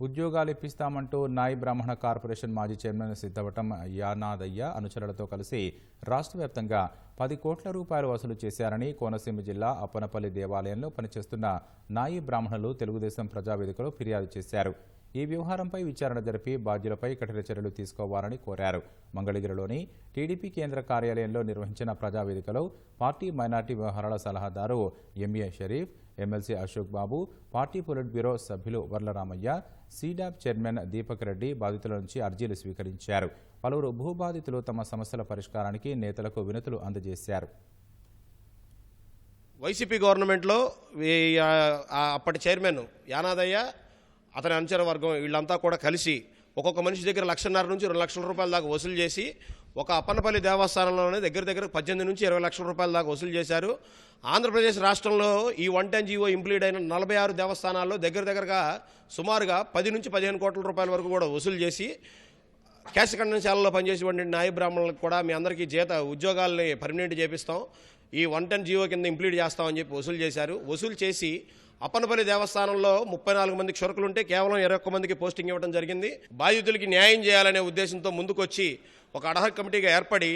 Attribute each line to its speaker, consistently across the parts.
Speaker 1: ఉద్యోగాలు ఇప్పిస్తామంటూ నాయి బ్రాహ్మణ కార్పొరేషన్ మాజీ చైర్మన్ సిద్ధవటం యానాదయ్య అనుచరులతో కలిసి రాష్ట్ర వ్యాప్తంగా పది కోట్ల రూపాయలు వసూలు చేశారని కోనసీమ జిల్లా అప్పనపల్లి దేవాలయంలో పనిచేస్తున్న నాయి బ్రాహ్మణులు తెలుగుదేశం ప్రజావేదికలో ఫిర్యాదు చేశారు. ఈ వ్యవహారంపై విచారణ జరిపి బాధ్యులపై కఠిన చర్యలు తీసుకోవాలని కోరారు. మంగళగిరిలోని టీడీపీ కేంద్ర కార్యాలయంలో నిర్వహించిన ప్రజావేదికలో పార్టీ మైనార్టీ వ్యవహారాల సలహాదారు M A Sharif MLC Ashok Babu party politburo సభ్యులు వర్లరామయ్య సీడాప్ చైర్మన్ దీపక్ రెడ్డి బాధితుల నుంచి అర్జీలు స్వీకరించారు. పలువురు భూబాధితులు తమ సమస్యల పరిష్కారానికి నేతలకు వినతులు అందజేశారు.
Speaker 2: వైసీపీ గవర్నమెంట్లో అప్పటి చైర్మన్ యానాదయ్య అతని అనుచర వర్గం వీళ్ళంతా కూడా కలిసి ఒక్కొక్క మనిషి దగ్గర లక్షన్నర నుంచి రెండు లక్షల రూపాయల దాకా వసూలు చేసి ఒక అప్పన్నపల్లి దేవస్థానంలోనే దగ్గర దగ్గర పద్దెనిమిది నుంచి ఇరవై లక్షల రూపాయల దాకా వసూలు చేశారు. ఆంధ్రప్రదేశ్ రాష్ట్రంలో ఈ వన్ టెన్ జీవో ఇంప్లీడ్ అయిన నలభై ఆరు దేవస్థానాల్లో దగ్గర దగ్గరగా సుమారుగా పది నుంచి పదిహేను కోట్ల రూపాయల వరకు కూడా వసూలు చేసి క్యాష్ కండెన్శాలలో పనిచేసేటువంటి న్యాయ బ్రాహ్మణులకు కూడా మీ అందరికీ జీత ఉద్యోగాల్ని పర్మనెంట్ చేపిస్తాం. ఈ వన్ టెన్ జీవో కింద ఇంప్లీట్ చేస్తామని చెప్పి వసూలు చేశారు. వసూలు చేసి అప్పనపల్లి దేవస్థానంలో ముప్పై నాలుగు మంది క్షురకులు ఉంటే కేవలం ఇరవై ఒక్క మందికి పోస్టింగ్ ఇవ్వడం జరిగింది. బాధితులకి న్యాయం చేయాలనే ఉద్దేశంతో ముందుకొచ్చి ఒక అడహక్ కమిటీగా ఏర్పడి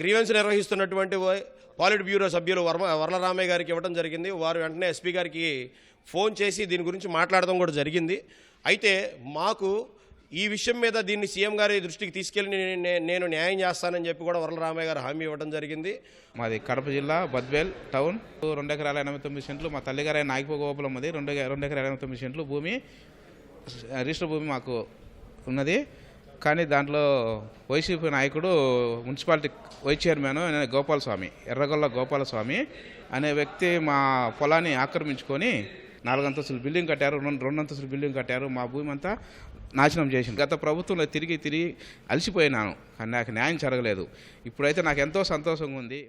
Speaker 2: గ్రీవెన్స్ నిర్వహిస్తున్నటువంటి పాలిట్ బ్యూరో సభ్యులు వర్మ వరలరామయ్య గారికి ఇవ్వడం జరిగింది. వారు వెంటనే ఎస్పీ గారికి ఫోన్ చేసి దీని గురించి మాట్లాడడం కూడా జరిగింది. అయితే మాకు ఈ విషయం మీద దీన్ని సీఎం గారి దృష్టికి తీసుకెళ్ళి నేను న్యాయం చేస్తానని చెప్పి కూడా వరలరామయ్య గారు హామీ ఇవ్వడం జరిగింది.
Speaker 3: మాది కడప జిల్లా బద్వేల్ టౌన్. రెండు ఎకరాల ఎనభై తొమ్మిది సెంట్లు మా తల్లిగారు ఆయన నాగిపో గోపులం ఉంది రెండు రెండు ఎకరాల ఎనభై తొమ్మిది సెంట్లు భూమి రిజిస్టర్ భూమి మాకు ఉన్నది. కానీ దాంట్లో వైసీపీ నాయకుడు municipality vice chairman Gopalaswamy Erragolla Gopalaswamy అనే వ్యక్తి మా పొలాన్ని ఆక్రమించుకొని నాలుగంతస్తులు బిల్డింగ్ కట్టారు రెండు రెండు అంతస్తులు బిల్డింగ్ కట్టారు మా భూమి అంతా నాశనం చేసింది గత ప్రభుత్వంలో తిరిగి తిరిగి అలసిపోయినాను. కానీ నాకు న్యాయం జరగలేదు. ఇప్పుడైతే నాకు ఎంతో సంతోషంగా ఉంది.